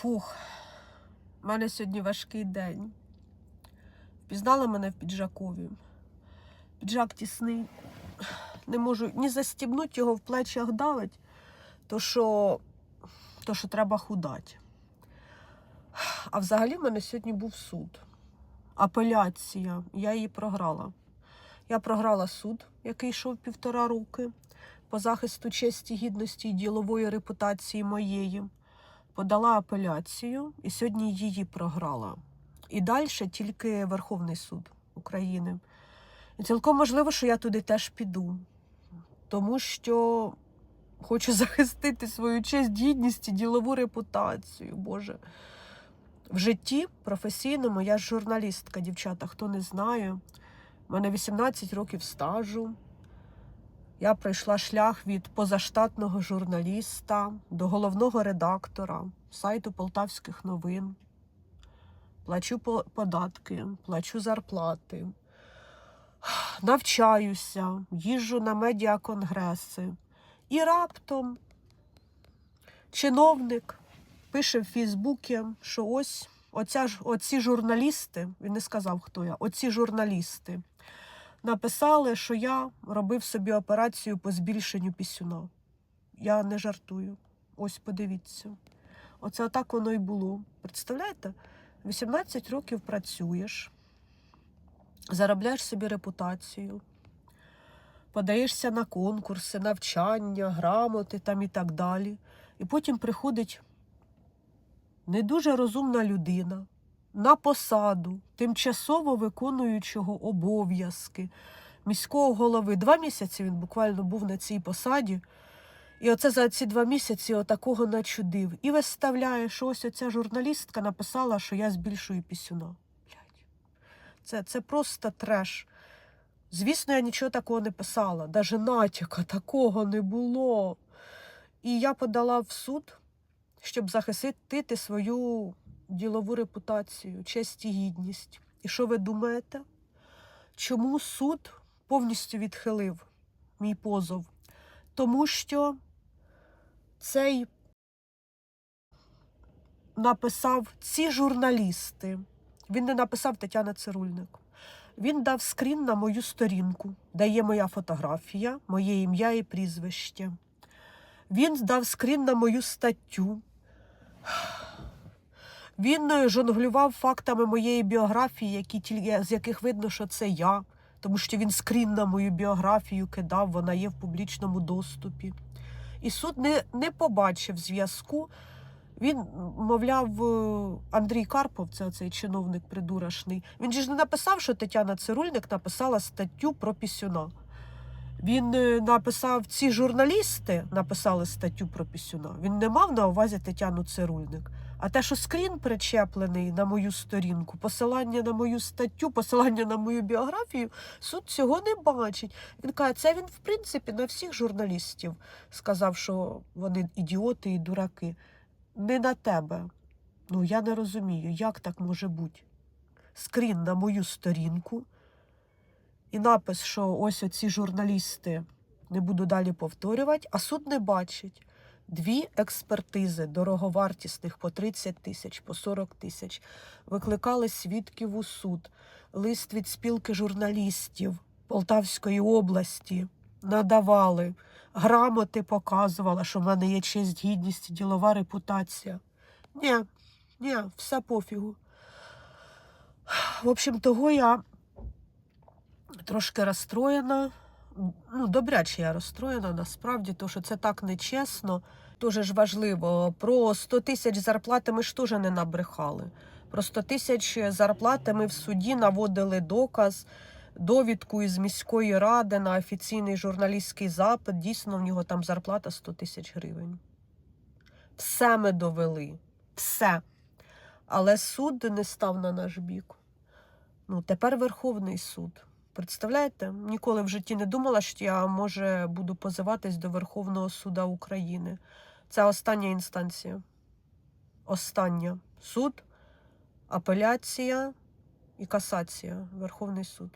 Фух, у мене сьогодні важкий день. Впізнала мене в піджакові. Піджак тісний. Не можу ні застібнути його в плечах давить, то що, то що треба худати. А взагалі в мене сьогодні був суд. Апеляція. Я її програла. Я програла суд, який йшов півтора роки по захисту честі, гідності і ділової репутації моєї. Подала апеляцію і сьогодні її програла. І далі тільки Верховний суд України. І цілком можливо, що я туди теж піду, тому що хочу захистити свою честь, гідність і ділову репутацію. Боже. В житті професійному я журналістка, дівчата, хто не знає. У мене 18 років стажу. Я пройшла шлях від позаштатного журналіста до головного редактора сайту Полтавських новин. Плачу податки, плачу зарплати, навчаюся, їжджу на медіаконгреси. І раптом чиновник пише в Фейсбуці, що ось оця оці журналісти, він не сказав, хто я, оці журналісти написали, що я робив собі операцію по збільшенню пісюна. Я не жартую. Ось подивіться. Оце так воно і було. Представляєте? 18 років працюєш, заробляєш собі репутацію, подаєшся на конкурси, навчання, грамоти там і так далі. І потім приходить не дуже розумна людина на посаду тимчасово виконуючого обов'язки міського голови. Два місяці він буквально був на цій посаді. І оце за ці два місяці отакого начудив. І виставляє, що ось оця журналістка написала, що я збільшую пісюна. Це, це просто треш. Звісно, я нічого такого не писала, навіть натяка такого не було. І я подала в суд, щоб захистити свою ділову репутацію, честь і гідність. І що ви думаєте? Чому суд повністю відхилив мій позов? Тому що цей написав ці журналісти. Він не написав Тетяна Цирульник. Він дав скрін на мою сторінку, де є моя фотографія, моє ім'я і прізвище. Він дав скрін на мою статтю. Він е, жонглював фактами моєї біографії, які, тіль- з яких видно, що це я, тому що він скрін на мою біографію кидав, вона є в публічному доступі. І суд не, не побачив зв'язку. Він, мовляв, е, Андрій Карпов, це цей чиновник придурашний. Він же ж не написав, що Тетяна Цирульник написала статтю про пісюна. Він е, написав, ці журналісти написали статтю про пісюна. Він не мав на увазі Тетяну Цирульник. А те, що скрін причеплений на мою сторінку, посилання на мою статтю, посилання на мою біографію, суд цього не бачить. Він каже, це він, в принципі, на всіх журналістів сказав, що вони ідіоти і дураки. Не на тебе. Ну, я не розумію, як так може бути. Скрін на мою сторінку і напис, що ось оці журналісти не буду далі повторювати, а суд не бачить. Дві експертизи дороговартісних по 30 тисяч, по 40 тисяч. Викликали свідків у суд, лист від спілки журналістів Полтавської області надавали, грамоти показувала, що в мене є честь, гідність ділова репутація. Ні, ні, все пофігу. В общем, того я трошки розстроєна. Ну, добряче я розстроєна насправді, тому що це так нечесно. Дуже ж важливо. Про 100 тисяч зарплати ми ж теж не набрехали. Про 100 тисяч зарплати ми в суді наводили доказ, довідку із міської ради на офіційний журналістський запит. Дійсно, в нього там зарплата 100 тисяч гривень. Все ми довели. Все. Але суд не став на наш бік. Ну, тепер Верховний суд. Представляєте? Ніколи в житті не думала, що я може буду позиватись до Верховного суда України. Це остання інстанція. Остання. Суд, апеляція і касація. Верховний суд.